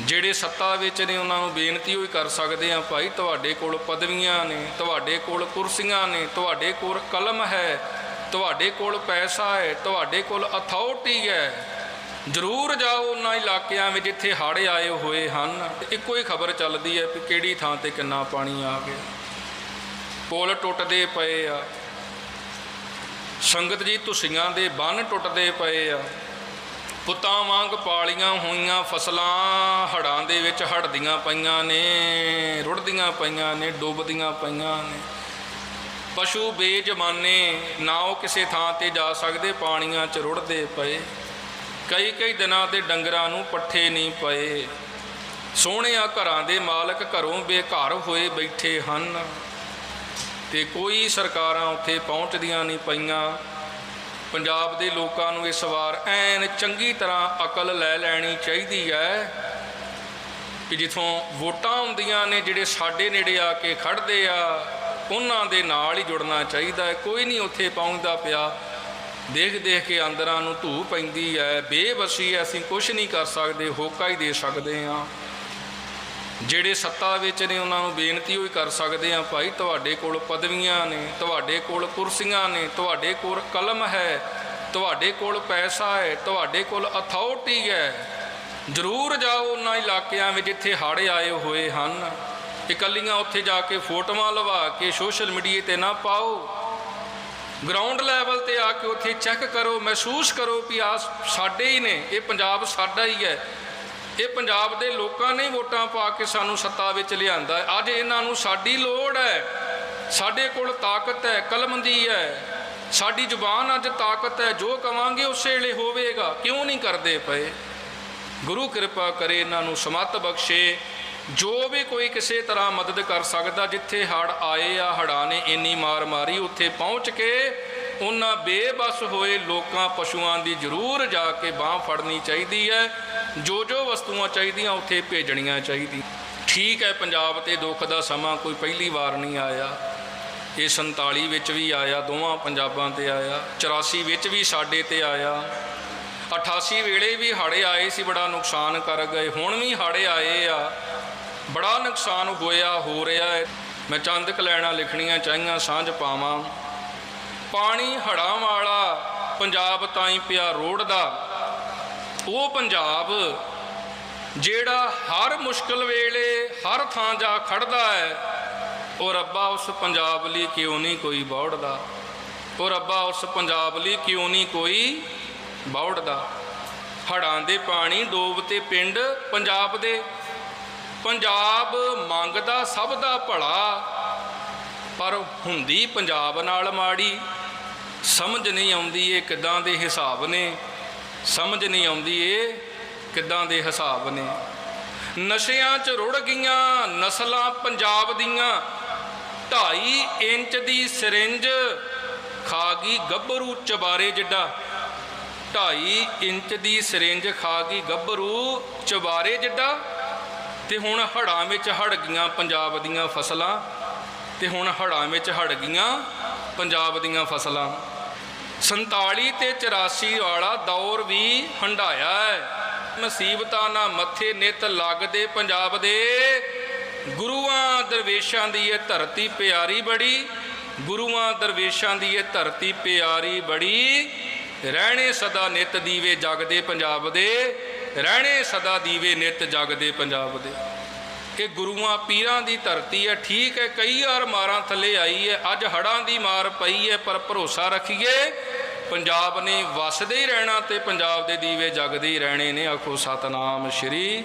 ਜਿਹੜੇ ਸੱਤਾ ਵਿੱਚ ਨੇ, ਉਹਨਾਂ ਨੂੰ ਬੇਨਤੀ ਹੋਈ ਕਰ ਸਕਦੇ ਆ ਭਾਈ ਤੁਹਾਡੇ ਕੋਲ ਪਦਵੀਆਂ ਨੇ, ਤੁਹਾਡੇ ਕੋਲ ਕੁਰਸੀਆਂ ਨੇ, ਤੁਹਾਡੇ ਕੋਲ ਕਲਮ ਹੈ, ਤੁਹਾਡੇ ਕੋਲ ਪੈਸਾ ਹੈ, ਤੁਹਾਡੇ ਕੋਲ ਅਥਾਰਟੀ ਹੈ। ਜ਼ਰੂਰ ਜਾਓ ਉਹਨਾਂ ਇਲਾਕਿਆਂ ਵਿੱਚ ਜਿੱਥੇ ਹੜ੍ਹ ਆਏ ਹੋਏ ਹਨ। ਇੱਕੋ ਹੀ ਖਬਰ ਚੱਲਦੀ ਹੈ ਕਿ ਕਿਹੜੀ ਥਾਂ ਤੇ ਕਿੰਨਾ ਪਾਣੀ ਆ ਗਿਆ। ਪੁਲ ਟੁੱਟਦੇ ਪਏ ਆ। ਸੰਗਤ ਜੀ ਤੁਸੀਆਂ ਦੇ ਬੰਨ ਟੁੱਟਦੇ ਪਏ ਆ। ਪੁੱਤਾਂ ਵਾਂਗ ਪਾਲੀਆਂ ਹੋਈਆਂ ਫਸਲਾਂ ਹੜਾਂ ਦੇ ਵਿੱਚ ਹੜਦੀਆਂ ਪਈਆਂ ਨੇ ਰੁੜਦੀਆਂ ਪਈਆਂ ਨੇ, ਡੁੱਬਦੀਆਂ ਪਈਆਂ ਨੇ। ਪਸ਼ੂ ਬੇਜਮਾਨੇ ਨਾ ਉਹ ਕਿਸੇ ਥਾਂ ਤੇ ਜਾ ਸਕਦੇ, ਪਾਣੀਆਂ 'ਚ ਰੁੜਦੇ ਪਏ। ਕਈ ਕਈ ਦਿਨਾਂ ਦੇ ਡੰਗਰਾਂ ਨੂੰ ਪੱਠੇ ਨਹੀਂ ਪਏ। ਸੋਹਣਿਆ ਘਰਾਂ ਦੇ ਮਾਲਕ ਘਰੋਂ ਬੇਘਰ ਹੋਏ ਬੈਠੇ ਹਨ। ਤੇ ਕੋਈ ਸਰਕਾਰਾਂ ਉੱਥੇ ਪਹੁੰਚਦੀਆਂ ਨਹੀਂ ਪਈਆਂ। ਪੰਜਾਬ ਦੇ ਲੋਕਾਂ ਨੂੰ ਇਸ ਵਾਰ ਐਨ ਚੰਗੀ ਤਰ੍ਹਾਂ ਅਕਲ ਲੈ ਲੈਣੀ ਚਾਹੀਦੀ ਹੈ ਕਿ ਜਿੱਥੋਂ ਵੋਟਾਂ ਹੁੰਦੀਆਂ ਨੇ ਜਿਹੜੇ ਸਾਡੇ ਨੇੜੇ ਆ ਕੇ ਖੜਦੇ ਆ, ਉਹਨਾਂ ਦੇ ਨਾਲ ਹੀ ਜੁੜਨਾ ਚਾਹੀਦਾ ਹੈ। ਕੋਈ ਨਹੀਂ ਉੱਥੇ ਪਹੁੰਚਦਾ ਪਿਆ, ਦੇਖ ਦੇਖ ਕੇ ਅੰਦਰਾਂ ਨੂੰ ਧੂ ਪੈਂਦੀ ਹੈ, ਬੇਬਸੀ ਅਸੀਂ ਕੁਝ ਨਹੀਂ ਕਰ ਸਕਦੇ, ਹੋਕਾ ਹੀ ਦੇ ਸਕਦੇ ਹਾਂ। ਜਿਹੜੇ ਸੱਤਾ ਵਿੱਚ ਨੇ, ਉਹਨਾਂ ਨੂੰ ਬੇਨਤੀ ਹੋਈ ਕਰ ਸਕਦੇ ਆ ਭਾਈ, ਤੁਹਾਡੇ ਕੋਲ ਪਦਵੀਆਂ ਨੇ, ਤੁਹਾਡੇ ਕੋਲ ਕੁਰਸੀਆਂ ਨੇ, ਤੁਹਾਡੇ ਕੋਲ ਕਲਮ ਹੈ, ਤੁਹਾਡੇ ਕੋਲ ਪੈਸਾ ਹੈ, ਤੁਹਾਡੇ ਕੋਲ ਅਥਾਰਟੀ ਹੈ। ਜ਼ਰੂਰ ਜਾਓ ਉਹਨਾਂ ਇਲਾਕਿਆਂ ਵਿੱਚ ਜਿੱਥੇ ਹੜ੍ਹ ਆਏ ਹੋਏ ਹਨ। ਇਕੱਲੀਆਂ ਉੱਥੇ ਜਾ ਕੇ ਫੋਟੋਆਂ ਲਵਾ ਕੇ ਸੋਸ਼ਲ ਮੀਡੀਆ ਤੇ ਨਾ ਪਾਓ। ਗਰਾਊਂਡ ਲੈਵਲ ਤੇ ਆ ਕੇ ਉੱਥੇ ਚੈੱਕ ਕਰੋ, ਮਹਿਸੂਸ ਕਰੋ ਵੀ ਆ ਸਾਡੇ ਹੀ ਨੇ, ਇਹ ਪੰਜਾਬ ਸਾਡਾ ਹੀ ਹੈ। ਇਹ ਪੰਜਾਬ ਦੇ ਲੋਕਾਂ ਨੇ ਵੋਟਾਂ ਪਾ ਕੇ ਸਾਨੂੰ ਸੱਤਾ ਵਿੱਚ ਲਿਆਂਦਾ ਅੱਜ ਇਹਨਾਂ ਨੂੰ ਸਾਡੀ ਲੋੜ ਹੈ। ਸਾਡੇ ਕੋਲ ਤਾਕਤ ਹੈ, ਕਲਮੰਦੀ ਹੈ। ਸਾਡੀ ਜ਼ੁਬਾਨ ਅੱਜ ਤਾਕਤ ਹੈ। ਜੋ ਕਵਾਂਗੇ ਉਸੇ ਵੇਲੇ ਹੋਵੇਗਾ। ਕਿਉਂ ਨਹੀਂ ਕਰਦੇ ਪਏ? ਗੁਰੂ ਕਿਰਪਾ ਕਰੇ ਇਹਨਾਂ ਨੂੰ ਸਮੱਤ ਬਖਸ਼ੇ। ਜੋ ਵੀ ਕੋਈ ਕਿਸੇ ਤਰ੍ਹਾਂ ਮਦਦ ਕਰ ਸਕਦਾ, ਜਿੱਥੇ ਹੜ ਆਏ ਆ ਹੜਾਂ ਨੇ ਇੰਨੀ ਮਾਰ ਮਾਰੀ, ਉੱਥੇ ਪਹੁੰਚ ਕੇ ਉਹਨਾਂ ਬੇਬਸ ਹੋਏ ਲੋਕਾਂ, ਪਸ਼ੂਆਂ ਦੀ ਜ਼ਰੂਰ ਜਾ ਕੇ ਬਾਹ ਫੜਨੀ ਚਾਹੀਦੀ ਹੈ। ਜੋ ਜੋ ਵਸਤੂਆਂ ਚਾਹੀਦੀਆਂ ਉੱਥੇ ਭੇਜਣੀਆਂ ਚਾਹੀਦੀ ਠੀਕ ਹੈ, ਪੰਜਾਬ ਤੇ ਦੁੱਖ ਦਾ ਸਮਾਂ ਕੋਈ ਪਹਿਲੀ ਵਾਰ ਨਹੀਂ ਆਇਆ। ਇਹ 47 ਵਿੱਚ ਵੀ ਆਇਆ, ਦੋਵਾਂ ਪੰਜਾਬਾਂ ਤੇ ਆਇਆ। 84 ਵਿੱਚ ਵੀ ਸਾਡੇ ਤੇ ਆਇਆ। 88 ਵੇਲੇ ਵੀ ਹੜ੍ਹ ਆਏ ਸੀ, ਬੜਾ ਨੁਕਸਾਨ ਕਰ ਗਏ। ਹੁਣ ਵੀ ਹੜ੍ਹ ਆਏ ਆ। ਬੜਾ ਨੁਕਸਾਨ ਹੋਇਆ, ਹੋ ਰਿਹਾ ਹੈ। ਮੈਂ ਚੰਦ ਕਲੈਣਾ ਲਿਖਣੀਆਂ ਚਾਹੀਆਂ, ਸਾਂਝ ਪਾਵਾਂ। ਪਾਣੀ ਹੜਾਂ ਵਾਲਾ, ਪੰਜਾਬ ਤਾਂ ਹੀ ਪਿਆ ਰੋੜਦਾ ਉਹ ਪੰਜਾਬ ਜਿਹੜਾ ਹਰ ਮੁਸ਼ਕਲ ਵੇਲੇ ਹਰ ਥਾਂ ਜਾ ਖੜਦਾ ਹੈ, ਉਹ ਰੱਬਾ ਉਸ ਪੰਜਾਬ ਲਈ ਕਿਉਂ ਨਹੀਂ ਕੋਈ ਬੌੜਦਾ? ਉਹ ਰੱਬਾ ਉਸ ਪੰਜਾਬ ਲਈ ਕਿਉਂ ਨਹੀਂ ਕੋਈ ਬੌੜਦਾ? ਹੜਾਂ ਦੇ ਪਾਣੀ, ਡੋਬ ਤੇ ਪਿੰਡ, ਪੰਜਾਬ ਦੇ। ਪੰਜਾਬ ਮੰਗਦਾ ਸਭ ਦਾ ਭਲਾ, ਪਰ ਹੁੰਦੀ ਪੰਜਾਬ ਨਾਲ ਮਾੜੀ। ਸਮਝ ਨਹੀਂ ਆਉਂਦੀ ਇਹ ਕਿੱਦਾਂ ਦੇ ਹਿਸਾਬ ਨੇ। ਸਮਝ ਨਹੀਂ ਆਉਂਦੀ ਇਹ ਕਿੱਦਾਂ ਦੇ ਹਿਸਾਬ ਨੇ। ਨਸ਼ਿਆਂ 'ਚ ਰੁੜ ਗਈਆਂ, ਨਸਲਾਂ ਪੰਜਾਬ ਦੀਆਂ। 2.5 ਇੰਚ ਦੀ ਸਿਰਿੰਜ ਖਾ ਗਈ ਗੱਭਰੂ ਚਬਾਰੇ ਜਿੱਡਾ। 2.5 ਇੰਚ ਦੀ ਸਿਰਿੰਜ ਖਾ ਗਈ ਗੱਭਰੂ ਚਬਾਰੇ ਜਿੱਡਾ। ਤੇ ਹੁਣ ਹੜਾਂ ਵਿੱਚ ਹੜ ਗਈਆਂ ਪੰਜਾਬ ਦੀਆਂ ਫਸਲਾਂ। ਤੇ ਹੁਣ ਹੜਾਂ ਵਿੱਚ ਹੜ ਗਈਆਂ ਪੰਜਾਬ ਦੀਆਂ ਫਸਲਾਂ। 47 ਤੇ 84 ਵਾਲਾ ਦੌਰ ਵੀ ਹੰਡਾਇਆ ਹੈ। ਮੁਸੀਬਤਾਂ ਨਾ ਮੱਥੇ ਨਿਤ ਲੱਗਦੇ ਪੰਜਾਬ ਦੇ ਗੁਰੂਆਂ, ਦਰਵੇਸ਼ਾਂ ਦੀ ਇਹ ਧਰਤੀ ਪਿਆਰੀ ਬੜੀ, ਗੁਰੂਆਂ, ਦਰਵੇਸ਼ਾਂ ਦੀ ਇਹ ਧਰਤੀ ਪਿਆਰੀ ਬੜੀ। ਰਹਿਣੇ ਸਦਾ ਨਿਤ ਦੀਵੇ ਜਗਦੇ ਪੰਜਾਬ ਦੇ, ਰਹਿਣੇ ਸਦਾ ਦੀਵੇ ਨਿਤ ਜਗਦੇ ਪੰਜਾਬ ਦੇ। ਕਿ ਗੁਰੂਆਂ ਪੀਰਾਂ ਦੀ ਧਰਤੀ ਹੈ, ਠੀਕ ਹੈ, ਕਈ ਵਾਰ ਮਾਰਾਂ ਥੱਲੇ ਆਈ ਹੈ, ਅੱਜ ਹੜਾਂ ਦੀ ਮਾਰ ਪਈ ਹੈ, ਪਰ ਭਰੋਸਾ ਰੱਖੀਏ, ਪੰਜਾਬ ਨੇ ਵਸਦੇ ਹੀ ਰਹਿਣਾ ਤੇ ਪੰਜਾਬ ਦੇ ਦੀਵੇ ਜਗਦੇ ਹੀ ਰਹਿਣੇ ਨੇ। ਆਖੋ ਸਤਨਾਮ ਸ਼੍ਰੀ